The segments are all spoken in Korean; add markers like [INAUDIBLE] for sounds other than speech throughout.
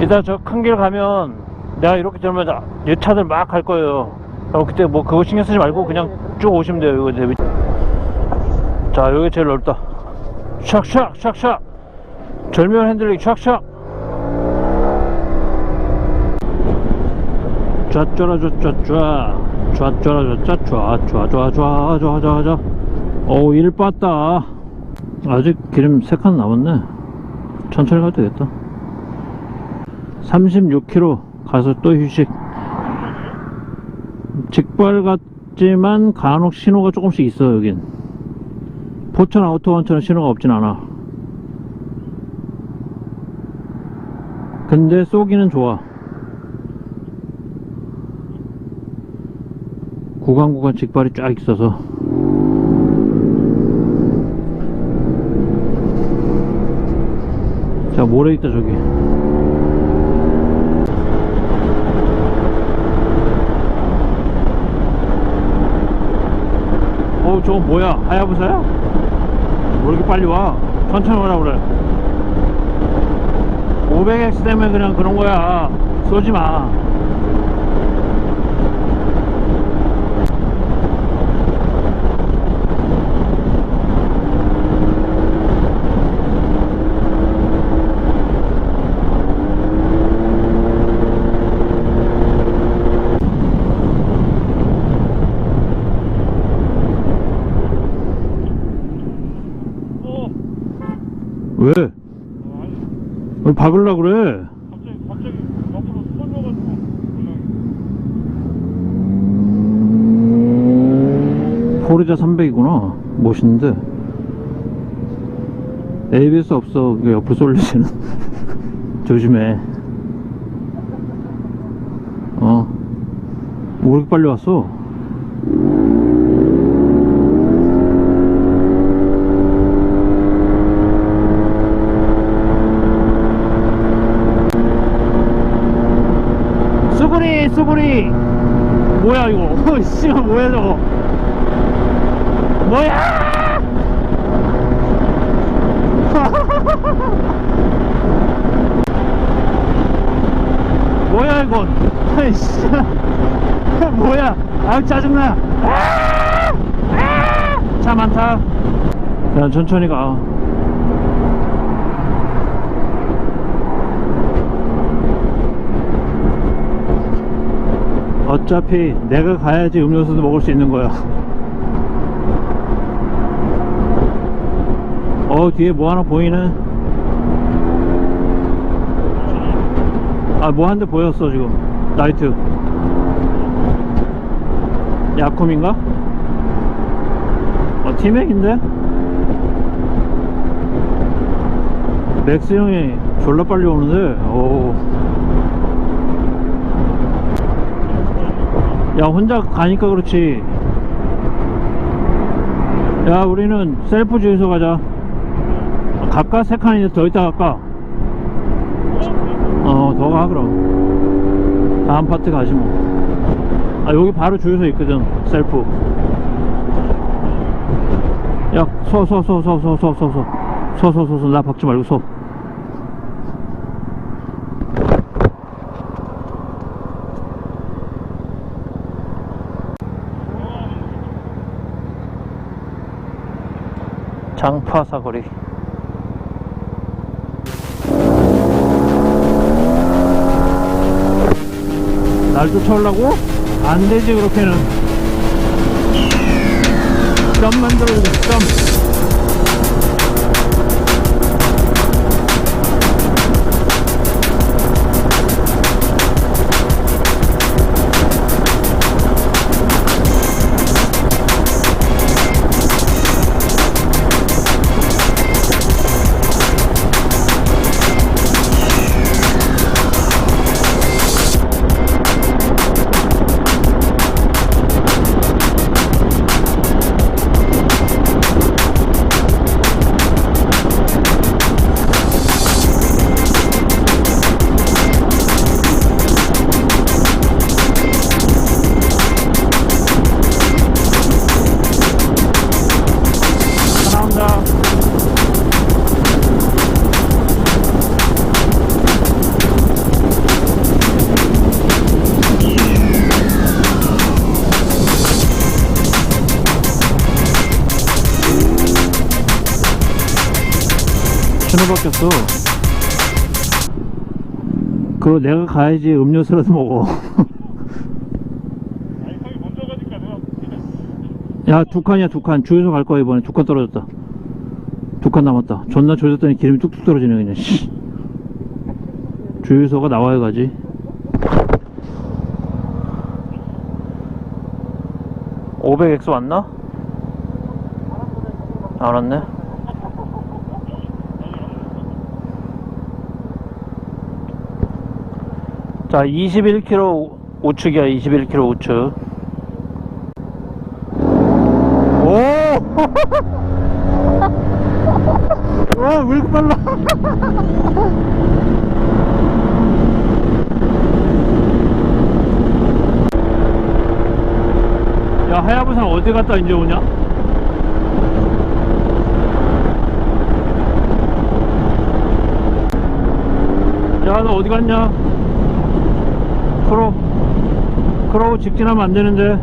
이따 저 큰 길 가면 내가 이렇게 들면 내 차들 막 갈 거예요. 어, 그때 뭐 그거 신경 쓰지 말고 그냥 쭉 오시면 돼요. 이거 대비. 자, 여기 제일 넓다. 샥샥, 샥샥. 절묘한 핸들링, 샥샥. 좌짜라 좌짜좌. 좌짜라 좌짜좌. 좌, 좌, 좌, 좌, 좌, 좌. 어우, 일 빠따. 아직 기름 3칸 남았네. 천천히 가도 되겠다. 36km 가서 또 휴식 직발 같지만 간혹 신호가 조금씩 있어 여긴 포천 아우토원처럼 신호가 없진 않아. 근데 쏘기는 좋아. 구간 구간 직발이 쫙 있어서. 자 모래 있다 저기. 어 저거 뭐야? 하야부사야? 뭐 이렇게 빨리 와? 천천히 오라 그래. 500X 때문에 그냥 그런 거야. 쏘지 마 왜? 왜 박을라 그래? 갑자기 갑자기 옆으로 쏠려가지고 포르자 300이구나 멋있는데 ABS 없어 이거 옆으로 쏠리지는 [LAUGHS] 조심해 어. 뭐 그렇게 빨리 왔어? 수구리 수구리 뭐야 이거 어 씨발 뭐야 저거? 뭐야! [LAUGHS] 뭐야 이건 아이씨 [LAUGHS] 뭐야? 아유 짜증나. 아! 아! 차 많다. 자 천천히 가 어차피 내가 가야지 음료수도 먹을 수 있는 거야 어 뒤에 뭐 하나 보이네 아뭐 한 대 보였어 지금 라이트 야콤인가? 어 티맥인데? 맥스 형이 졸라 빨리 오는데 오. 야 혼자 가니까 그렇지 야 우리는 셀프 주유소 가자 갈까? 세 칸인데 더 있다 갈까? 어더 가 그럼 다음 파트 가지 뭐아 여기 바로 주유소 있거든 셀프 야 서 서 서 서 서 서 서 서 서 서 서 나 박지 말고 서 장파 사거리. 날 쫓아오려고? 안 되지 그렇게는. 점 만들어야 돼점 신호 바뀌었어. 그거 내가 가야지 음료수라도 먹어. 야, 두 칸이야, 두 칸. 주유소 갈 거야, 이번에. 두 칸 떨어졌다. 두 칸 남았다. 존나 조졌더니 기름이 뚝뚝 떨어지네, 그냥. 씨. 주유소가 나와야 가지. (500X) 왔나? 안 왔네. 자, 21km 우측이야, 21km 우측. 오! [LAUGHS] 와, 왜 이렇게 빨라? [LAUGHS] 야, 하야부사 어디 갔다 이제 오냐? 야, 너 어디 갔냐? 크로우, 직진하면 안 되는데.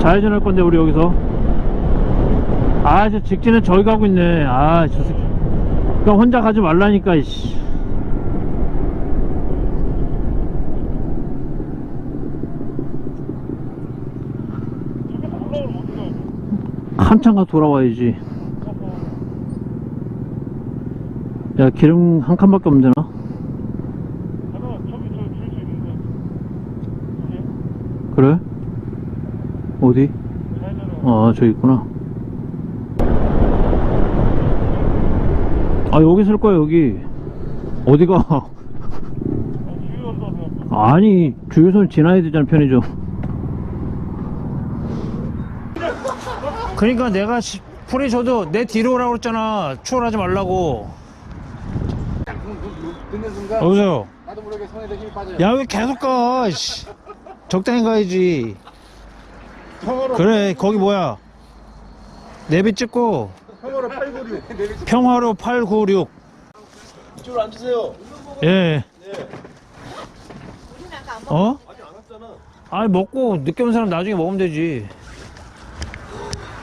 좌회전 할 건데 우리 여기서. 아저 직진은 저기 가고 있네. 아저 새끼. 그냥 혼자 가지 말라니까 이씨? 한참 가 돌아와야지. 야 기름 한 칸밖에 없는데나 가다가 저기 저줄수 있는데 저기 그래? 어디? 아 저기 있구나. 아 여기 쓸 거야 여기. 어디가? 아니 주유 온다고 생각해 아니 주유소는 지나야 되잖아 편의점. 그러니까 내가 시- 풀이 줘도 내 뒤로 오라고 그랬잖아. 추월하지 말라고. 듣는 순간 여보세요? 나도 모르게 손에 힘이 빠져요. 야 왜 계속 가? 씨. 적당히 가야지 평화로 그래 거기 뭐야 내비 찍고 평화로 896. 평화로 896 이쪽으로 앉으세요. 예 어? 아니 먹고 늦게 온 사람 나중에 먹으면 되지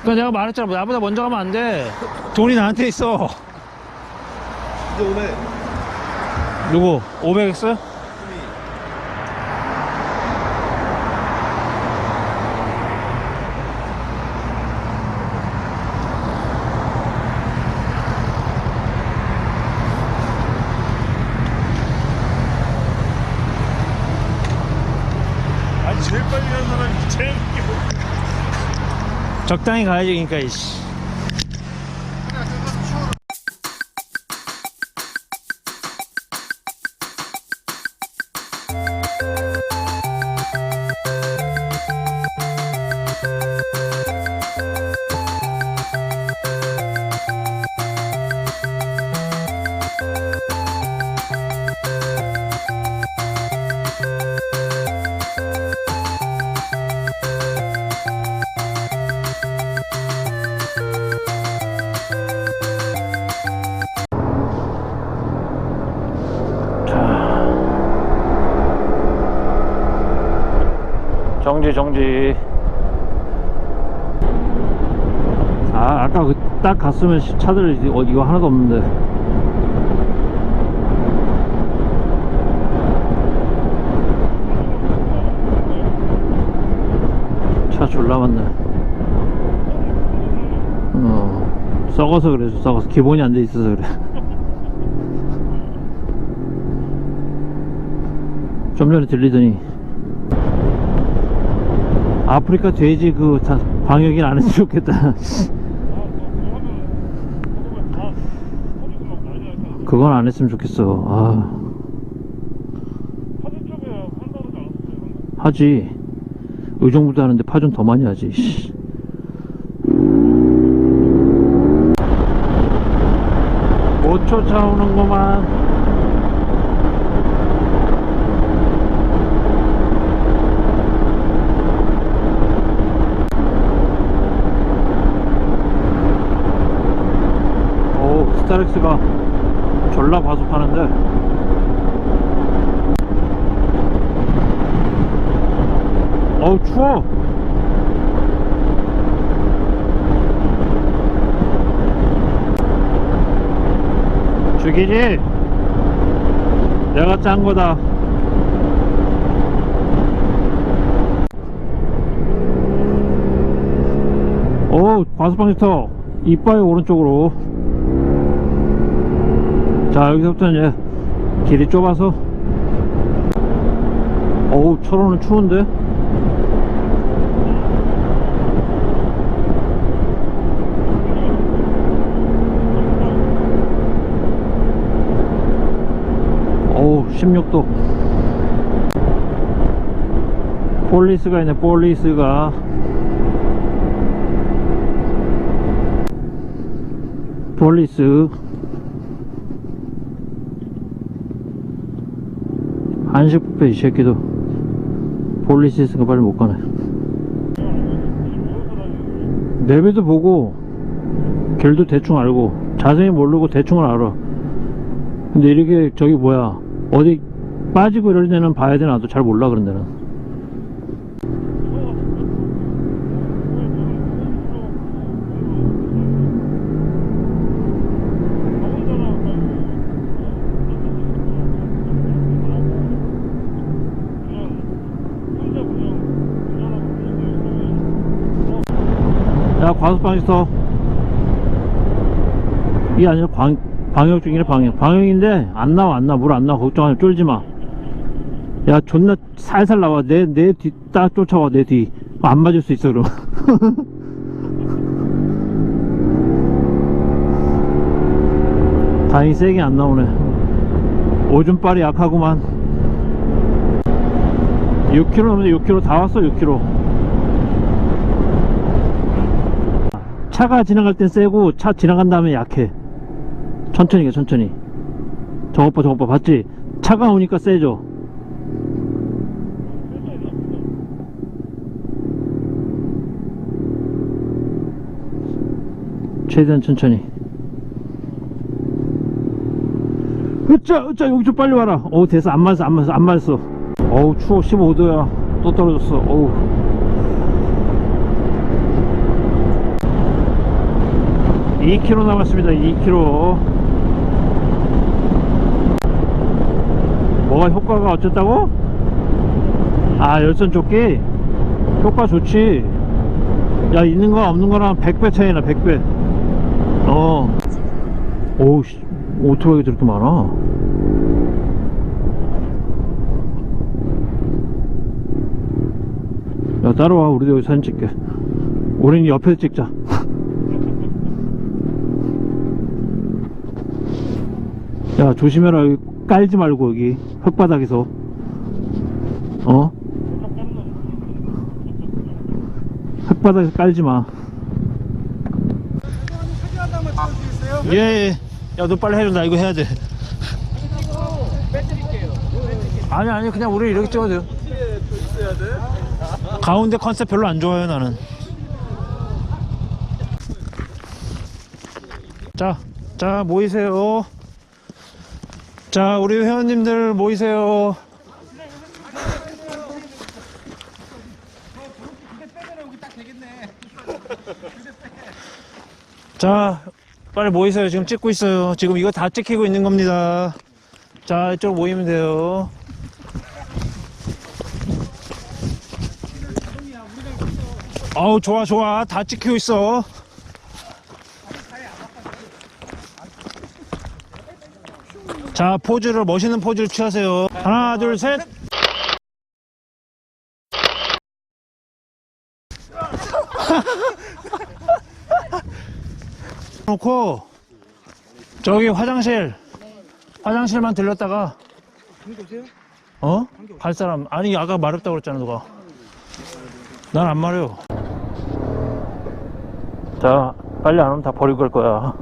그러니까 내가 말했잖아 나보다 먼저 가면 안돼 돈이 나한테 있어 이제 오네. 누구? 500X? 아니 제일 빨리 가는 사람이 제일 늦게 뭐 적당히 가야지 그러니까 이씨 정지 정지. 아 아까 그 딱 갔으면 씨, 차들 어, 이거 하나도 없는데. 차 졸라 많네. 어 썩어서 그래 썩어서. 기본이 안 돼 있어서 그래. [LAUGHS] 좀 전에 들리더니 아프리카 돼지 그 다- 방역인 안 했으면 좋겠다. [LAUGHS] 나서 그건 안 했으면 좋겠어. 아, 하지. 의정부도 하는데 파전 더 많이 하지. 씨. 못 쫓아오는구만. 오, 스타렉스가 졸라 과속하는데. 어우 추워 죽이지? 내가 짠 거다. 오, 과수방지터 이빨 오른쪽으로. 자, 여기서부터 이제 길이 좁아서. 어우, 철원은 추운데? 어우 16도 폴리스가 있네 폴리스가 폴리스 뷔페 이 새끼도 폴리스 있으니까 빨리 못 가네. 내비도 보고 길도 대충 알고 자세히 모르고 대충은 알아. 근데 이렇게 저기 뭐야 어디 빠지고 이럴 때는 봐야 되나 나도 잘 몰라 그런 데는 야 과속방 있어 이게 아니라 광, 방역 중이래 방역. 방역인데 안 나와 안 나와. 물 안 나와. 걱정하지 쫄지 마 야 존나 살살 나와. 내 내 뒤 딱 쫓아와 내 뒤. 안 맞을 수 있어 그럼. [LAUGHS] 다행히 세게 안 나오네. 오줌빨이 약하구만. 6km 넘는데 6km 다 왔어 6km 차가 지나갈 땐 세고 차 지나간 다음에 약해. 천천히 가 천천히. 저것 봐 저것 봐 봤지? 차가 오니까 세죠. 최대한 천천히. 으짜 으짜 여기 좀 빨리 와라. 어우 됐어. 안 맞았어 안 맞았어 안 맞았어. 어우 추워. 15도야. 또 떨어졌어. 어우 2km 남았습니다. 2km 뭐가 효과가 어쨌다고? 아 열선 조끼? 효과 좋지. 야 있는 거 없는 거랑 100배 차이나 100배. 어. 오우 씨. 오토바이가 저렇게 많아? 야 따라와. 우리도 여기 사진 찍게. 우린 옆에서 찍자 야 조심해라 여기 깔지 말고 여기 흙바닥에서 어? 흙바닥에서 깔지 마 사진 한 장만 찍어주겠어요? 예, 야, 너 빨리. 나 이거 해야 돼. 아니, 아니, 그냥 우리 이렇게 찍어도 돼? 가운데 컨셉 별로 안 좋아요, 나는. 자, 자, 모이세요. 자, 우리 회원님들 모이세요. 자, 빨리 모이세요. 지금 찍고 있어요. 지금 이거 다 찍히고 있는 겁니다. 자, 이쪽 모이면 돼요. 어우, 좋아, 좋아. 다 찍히고 있어. 자, 포즈를, 멋있는 포즈를 취하세요. 하나, 둘, 셋. [LAUGHS] 놓고, 저기 화장실, 화장실만 들렸다가, 어? 갈 사람, 아니, 아까 마렵다고 그랬잖아, 누가. 난 안 마려. 자, 빨리 안 오면 다 버리고 갈 거야.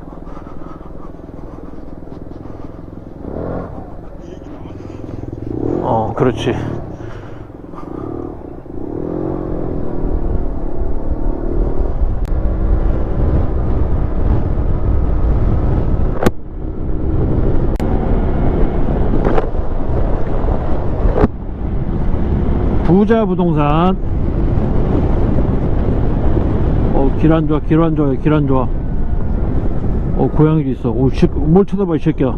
어, 그렇지. 부자 부동산. 어, 길 안 좋아, 길 안 좋아, 길 안 좋아. 어, 고양이도 있어. 오, 씨, 뭘 쳐다봐, 이 새끼야.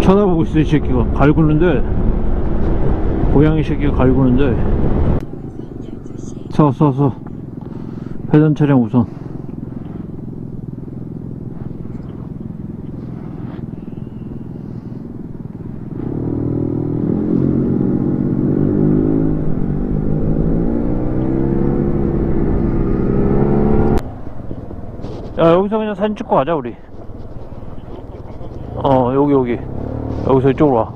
쳐다보고 있어 이 새끼가 갈구는데 고양이 새끼가 갈구는데. 서 서 서. 회전 차량 우선. 야 여기서 그냥 사진 찍고 가자 우리. 어 여기 여기. 여기서 이쪽으로 와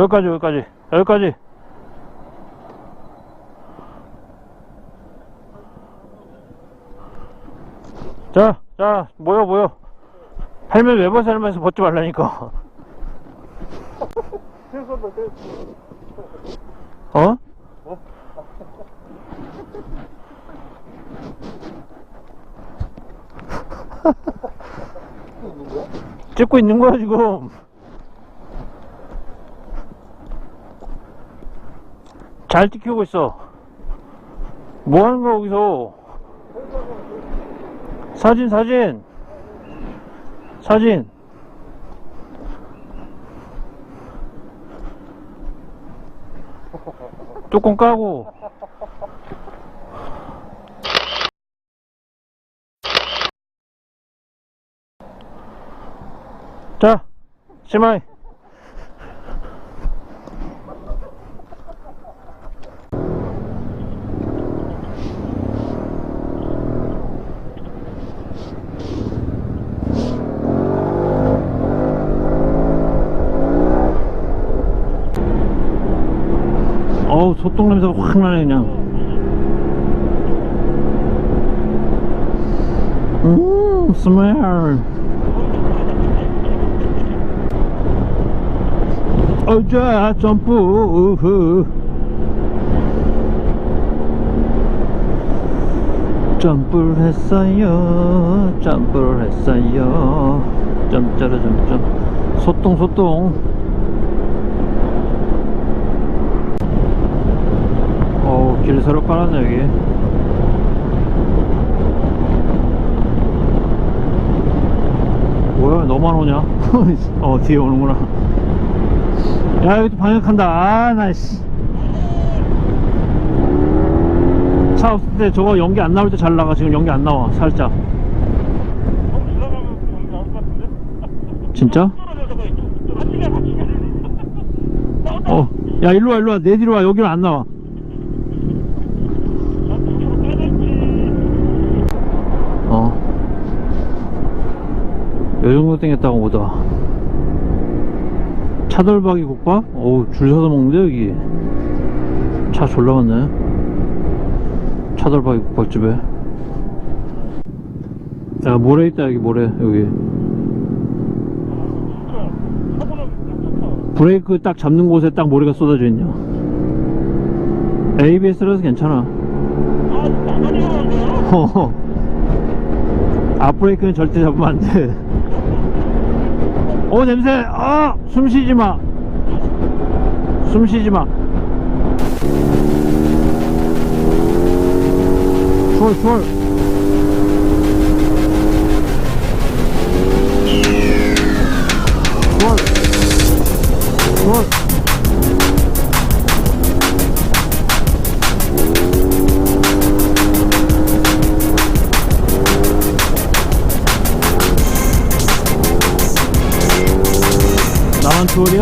여기까지 여기까지 여기까지 자, 자, 모여, 모여. 헬멧 왜 벗어 헬멧에서 벗지 말라니까. [LAUGHS] 어? [LAUGHS] 찍고 있는 거야, 지금. 잘 찍히고 있어. 뭐 하는 거야, 거기서? 사진, 사진. 사진. 뚜껑 까고. 자, 심하이. 어우, 소똥 냄새가 확 나네, 그냥. 음, 스멜. 어자, 점프. 우후. 점프를 했어요. 점프를 했어요. 점짜라 점점. 소똥, 소똥. 어우 길 새로 깔았네 여기 뭐야 너만 오냐? [LAUGHS] 어 뒤에 오는구나. 야 여기 또 방역한다. 아나씨 차 없을 때 저거 연기 안 나올 때 잘 나가. 지금 연기 안 나와 살짝. 어? 진짜? 아침에. 어야 일로와 일로와. 내 뒤로 와. 여기는 안 나와 정도 땡겼다고 보다. 차돌박이 국밥? 어우, 줄 서서 먹는데, 여기. 차 졸라 많네. 차돌박이 국밥집에. 야, 모래 있다, 여기 모래, 여기. 브레이크 딱 잡는 곳에 딱 모래가 쏟아져 있냐. ABS라서 괜찮아. 허허. 앞브레이크는 절대 잡으면 안 돼. 오, 냄새! 아! 숨 쉬지 마! 숨 쉬지 마! 추월, 추월! 추월! 추월! 나만 추월이야?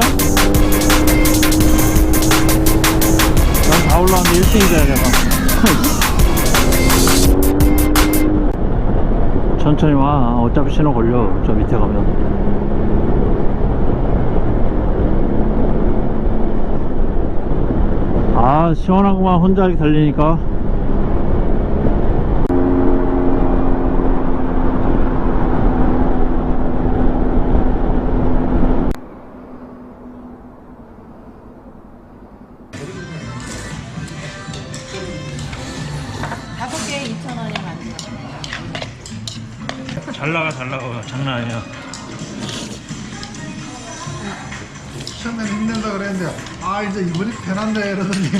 난 다 올라왔는데 1등이다 내가 천천히 와. 어차피 신호 걸려. 저 밑에 가면. 아 시원하구만. 혼자 이렇게 달리니까 잘 나가 잘 나가. 장난 아니야. 처음에는 힘들다 그랬는데 아 이제 이번이 편한데 이러더니.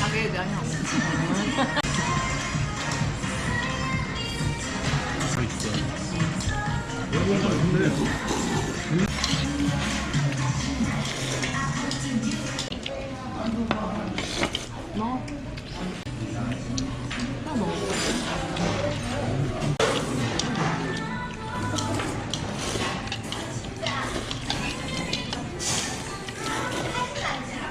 가게에 대한 향.